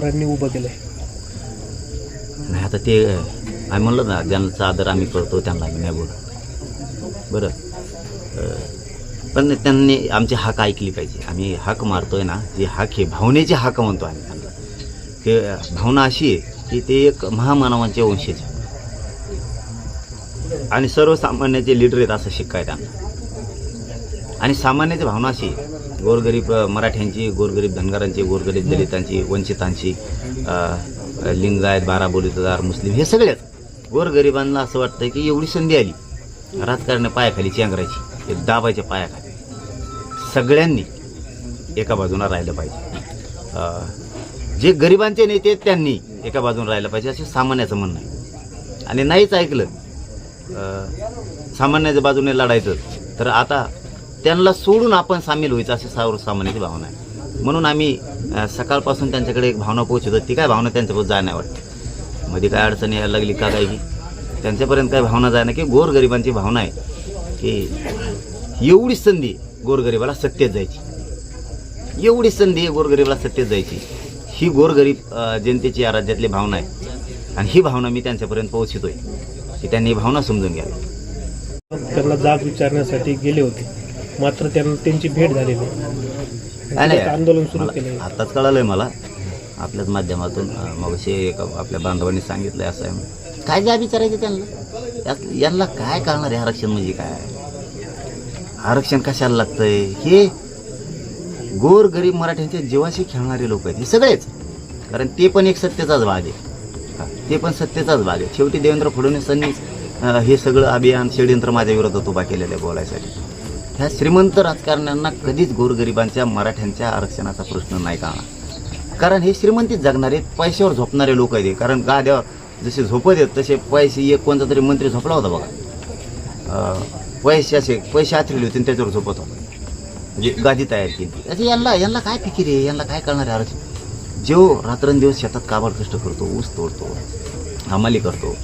पवारांनी उभं केलंय. नाही आता ते आम्ही म्हणलं ना ज्यांचा आदर आम्ही करतो त्यांना आम्ही नाही बोलत. बरं. पण त्यांनी आमची हाक ऐकली पाहिजे. आम्ही हाक मारतोय ना जे हाक हे भावनेचे हाक म्हणतो आम्ही. त्यांना ते भावना अशी आहे की ते एक महामानवांचे वंशज आणि सर्वसामान्याचे लीडर आहेत असं शिकाय त्यांना आणि सामान्याची भावना अशी आहे, गोरगरीब मराठ्यांची गोरगरीब धनगरांची गोरगरीब दलितांची वंचितांची लिंगायत बारा बोलीदार मुस्लिम हे सगळेच गोरगरिबांना असं वाटतं की एवढी संधी आली. राजकारण पायाखाली चेंगरायची हे दाबायच्या पायाखाली. सगळ्यांनी एका बाजूला राहिलं पाहिजे. जे गरिबांचे नेते त्यांनी एका बाजूला राहिलं पाहिजे असे सामान्याचं म्हणणं आहे. आणि नाहीच ऐकलं सामान्याच्या बाजूने लढायचं तर आता त्यांना सोडून आपण सामील व्हायचं अशी सर्वसामान्याची भावना आहे. म्हणून आम्ही सकाळपासून त्यांच्याकडे एक भावना पोहोचवतो ती काय भावना? त्यांच्यापर्यंत जाण्या वाटते. मध्ये काय अडचणी यायला लागली का काही? त्यांच्यापर्यंत काय भावना जाणं की गोरगरिबांची भावना आहे की एवढी संधी गोरगरिबाला सत्तेत जायची. एवढी संधी आहे गोरगरिबाला सत्तेत जायची. ही गोरगरीब जनतेची या राज्यातली भावना आहे. आणि ही भावना मी त्यांच्यापर्यंत पोहोचतोय. की त्यांनी ही भावना समजून घ्यावी. त्यांना जाग विचारण्यासाठी गेले होते. मात्र त्यांना त्यांची भेट झाली नाही काय नाही आंदोलन सुरू मला- केलंय. आताच कळालंय मला. आपल्याच माध्यमातून मगाशी एक आपल्या बांधवांनी सांगितलंय असं आहे म्हणून. काय द्या विचारायचं त्यांना? यात- यांना काय कळणार आहे आरक्षण म्हणजे काय? आरक्षण कशाला लागतंय? हे गोर गरीब मराठ्यांच्या जीवाशी खेळणारे लोक आहेत. हे सगळेच. कारण ते पण एक सत्तेचाच भाग आहे. हा, ते पण सत्तेचाच भाग आहे. शेवटी देवेंद्र फडणवीसांनी अं, हे सगळं अभियान षडयंत्र माझ्या विरोधात उभा केलेलं आहे बोलायसाठी. ह्या श्रीमंत राजकारण्यांना कधीच गोरगरिबांच्या मराठ्यांच्या आरक्षणाचा प्रश्न नाही का कारण हे श्रीमंतीत जगणारे पैशावर झोपणारे लोक आहेत कारण गाद्यावर जसे झोपत आहेत तसे पैसे एक कोणता तरी मंत्री झोपला होता बघा. पैसे असे पैसे आथरले होते आणि त्याच्यावर झोपत होता. म्हणजे गादी तयार केली. असे यांना यांना काय फिकीर आहे? यांना काय करणार आहे आरक्षण? जेव रात्रंदिवस शेतात काबाड कष्ट करतो ऊस तोडतो हमाली करतो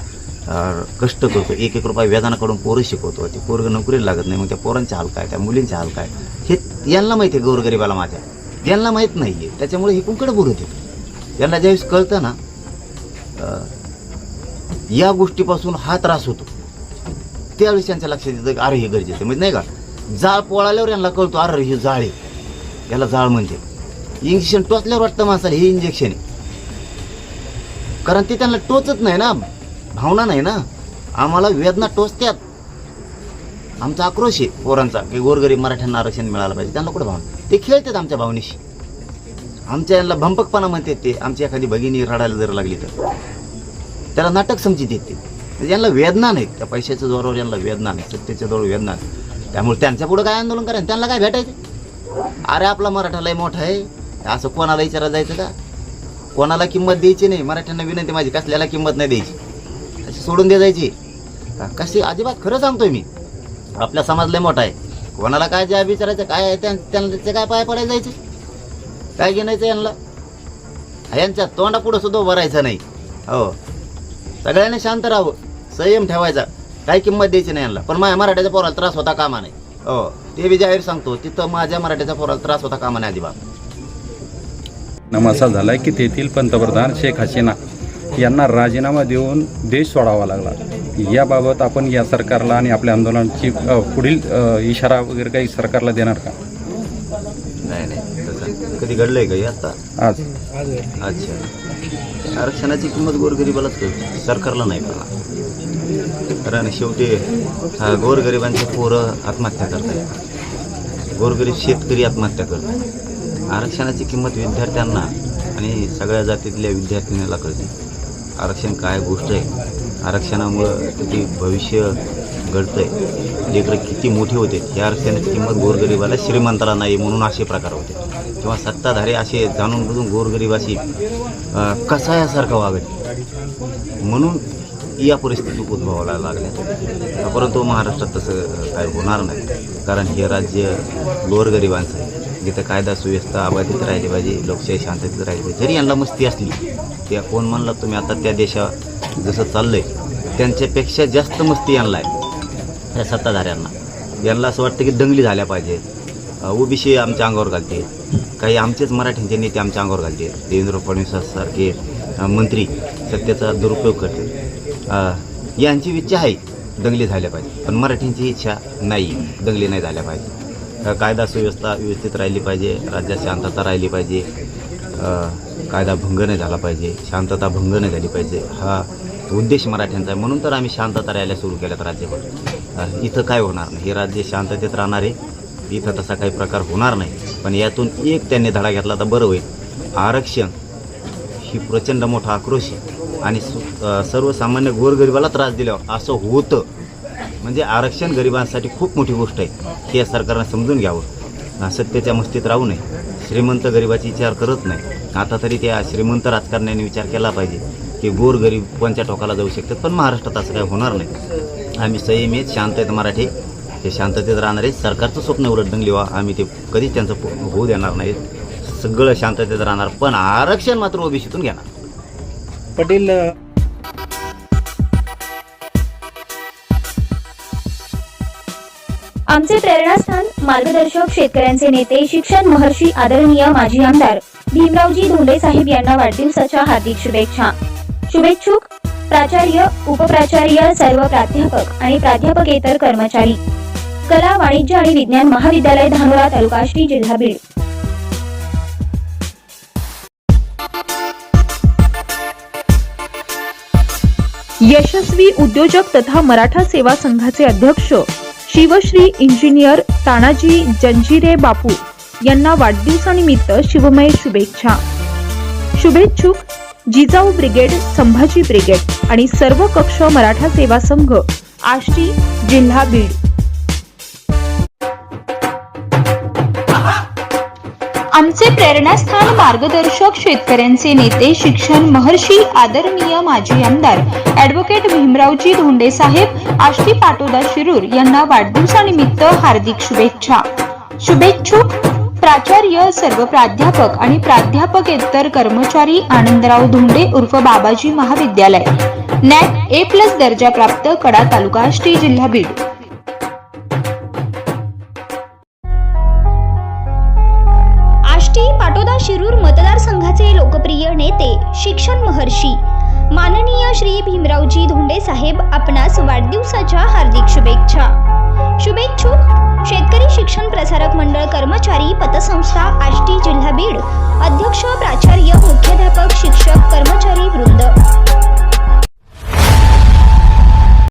कष्ट करतो. एक एक रुपया व्याजानाकडून पोरं शिकवतो. ते पोरगं नोकरीला लागत नाही मग त्या पोरांचे हाल काय त्या मुलींचे हाल काय? हे यांना माहिती आहे गोरगरिबाला माझ्या. यांना माहीत नाही आहे त्याच्यामुळे हे कुंकड बोलत आहेत यांना ज्यावेळेस कळतं ना या गोष्टीपासून हा त्रास होतो. त्यावेळेस त्यांच्या लक्षात येतं अरे हे गरजेचं म्हणजे नाही का? जाळ पोळाल्यावर यांना कळतो अरे हे जाळ आहे. याला जाळ म्हणजे इंजेक्शन टोचल्यावर वाटतं माणसाला हे इंजेक्शन आहे. कारण ते त्यांना टोचत नाही ना. भावना नाही ना. आम्हाला वेदना टोचत्यात. आमचा आक्रोश आहे पोरांचा की गोरगरीब मराठ्यांना आरक्षण मिळालं पाहिजे. त्यांना कुठं भावना? ते खेळतात आमच्या भावनेशी. आमच्या यांना भंपकपणा म्हणतात ते आमची एखादी भगिनी रडायला जर लागली तर. त्याला नाटक समजित येते म्हणजे यांना वेदना नाही त्या पैशाच्या जोरावर यांना वेदना नाही सत्तेच्या जोरावर वेदना नाही त्यामुळे त्यांच्या पुढं काय आंदोलन करायचं? त्यांना काय भेटायचं? अरे आपला मराठा लय मोठा आहे. असं कोणाला विचारायला जायचं का? कोणाला किंमत द्यायची नाही? मराठ्यांना विनंती माझी कसल्याला किंमत नाही द्यायची? अशी सोडून दे जायची. कशी अजिबात खरं सांगतोय मी. आपला समाज लय मोठा आहे. कोणाला काय जे विचारायचं काय आहे त्यांना ते काय पाय पडायला जायचे? काय घेण्याचं यांना? यांच्या तोंडापुढं सुद्धा उभं राहायचं नाही. हो. सगळ्यांनी शांत राहावं. संयम ठेवायचा. काही किंमत द्यायची नाही यांना. पण माझ्या मराठ्याच्या पोराला त्रास होता कामा नाही हो. ते बी जाहीर सांगतो तिथं माझ्या मराठ्याच्या पोराला त्रास होता कामा नाही अजिबात. नमासा झाला की तेथील पंतप्रधान शेख हसीना यांना राजीनामा देऊन देश सोडावा लागला. याबाबत आपण या सरकारला आणि आपल्या आंदोलनाची पुढील इशारा वगैरे काही सरकारला देणार का? नाही नाही. कधी घडलंय का आता? आज. अच्छा. आरक्षणाची किंमत गोरगरिबालाच कळते. सरकारला नाही कळणार. कारण शेवटी हा, गोरगरिबांचे पोरं आत्महत्या करतात गोरगरीब शेतकरी आत्महत्या करतात. आरक्षणाची किंमत विद्यार्थ्यांना आणि सगळ्या जातीतल्या विद्यार्थिनीला कळते. आरक्षण काय गोष्ट आहे? आरक्षणामुळं किती भविष्य घडतं आहे लेकरं किती मोठे होते? या आरक्षणाची किंमत गोरगरिबाला श्रीमंताला नाही म्हणून असे प्रकार होते. किंवा सत्ताधारी असे जाणून बुजून गोरगरिबाशी कसा कसायासारखं वागत म्हणून या परिस्थिती उद्भवायला लागल्या. परंतु महाराष्ट्रात तसं काय होणार नाही. कारण हे राज्य गोरगरिबांचं आहे. जिथं कायदा सुव्यवस्था अबाधित राहिली पाहिजे लोकशाही शांततेत राहिली पाहिजे. जरी यांना मस्ती असली त्या कोण म्हणला तुम्ही आता त्या देशा जसं चाललंय त्यांच्यापेक्षा जास्त मस्ती यांना आहे. या सत्ताधाऱ्यांना. यांना असं वाटतं की दंगली झाल्या पाहिजेत. ओबीसी आमच्या अंगावर घालते. काही आमचेच मराठ्यांचे नेते आमच्या अंगावर घालते. देवेंद्र फडणवीस सारखे मंत्री सत्तेचा दुरुपयोग करते. यांची इच्छा आहे दंगली झाल्या पाहिजे पण मराठींची इच्छा नाही दंगली नाही झाल्या पाहिजे कायदा सुव्यवस्था व्यवस्थित राहिली पाहिजे राज्यात शांतता राहिली पाहिजे. कायदा भंग नाही झाला पाहिजे शांतता भंग नाही झाली पाहिजे हा उद्देश मराठ्यांचा आहे. म्हणून तर आम्ही शांतता राहायला सुरू केल्यात राज्यभर. इथं काय होणार नाही. हे राज्य शांततेत राहणार आहे. इथं तसा काही प्रकार होणार नाही. पण यातून एक त्यांनी धडा घेतला तर बरं होईल. आरक्षण ही प्रचंड मोठा आक्रोश आहे. आणि सर्वसामान्य गोरगरिबाला त्रास दिल्यावर असं होतं. म्हणजे आरक्षण गरिबांसाठी खूप मोठी गोष्ट आहे. हे सरकारनं समजून घ्यावं. सत्तेच्या मस्तीत राहू नये. श्रीमंत गरिबाची विचार करत नाही. आता तरी त्या श्रीमंत राजकारण्याने विचार केला पाहिजे की गोर गरीब टोकाला जाऊ शकतात पण महाराष्ट्रात असं काही होणार नाही. आम्ही संयमी आहेत शांत आहेत मराठी. हे शांततेत राहणार आहे सरकारचं स्वप्न उलट लिवा व्हा आम्ही ते कधीच त्यांचं होऊ देणार नाहीत. सगळं शांततेत राहणार पण आरक्षण मात्र ओबीसीतून घेणार. पटेल आमचे प्रेरणास्थान मार्गदर्शक शेतकऱ्यांचे नेते शिक्षण महर्षी आदरणीय माजी आमदार भीमरावजी धोंडे साहेब यांना वाढदिवसाच्या हार्दिक शुभेच्छा. शुभेच्छुक प्राचार्य उपप्राचार्य सर्व प्राध्यापक आणि प्राध्यापकेतर कर्मचारी. कला वाणिज्य आणि विज्ञान महाविद्यालय धानोरा तालुका श्री जिल्हा बीड. यशस्वी उद्योजक तथा मराठा सेवा संघाचे अध्यक्ष शिवश्री इंजिनियर तानाजी जंजिरे बापू यांना वाढदिवसानिमित्त शिवमय शुभेच्छा. शुभेच्छुक जिजाऊ ब्रिगेड संभाजी ब्रिगेड आणि सर्व कक्ष मराठा सेवा संघ आष्टी जिल्हा बीड. आमचे प्रेरणास्थान मार्गदर्शक शेतकऱ्यांचे नेते शिक्षण महर्षी आदरणीय माजी आमदार ॲडव्होकेट भीमरावजी धोंडे साहेब आष्टी पाटोदा शिरूर यांना वाढदिवसानिमित्त हार्दिक शुभेच्छा. शुभेच्छुक प्राचार्य सर्व प्राध्यापक आणि प्राध्यापकेतर कर्मचारी आनंदराव धोंडे उर्फ बाबाजी महाविद्यालय. नॅक ए प्लस दर्जा प्राप्त कडा तालुका आष्टी जिल्हा बीड. नेते शिक्षण महर्षी. माननीय श्री भीमरावजी धोंडे साहेब आपणास वाढदिवसाच्या हार्दिक शुभेच्छा. शुभेच्छुक शेतकरी शिक्षण प्रसारक मंडळ कर्मचारी पतसंस्था आष्टी जिल्हा बीड अध्यक्ष प्राचार्य मुख्याध्यापक शिक्षक कर्मचारी वृंद.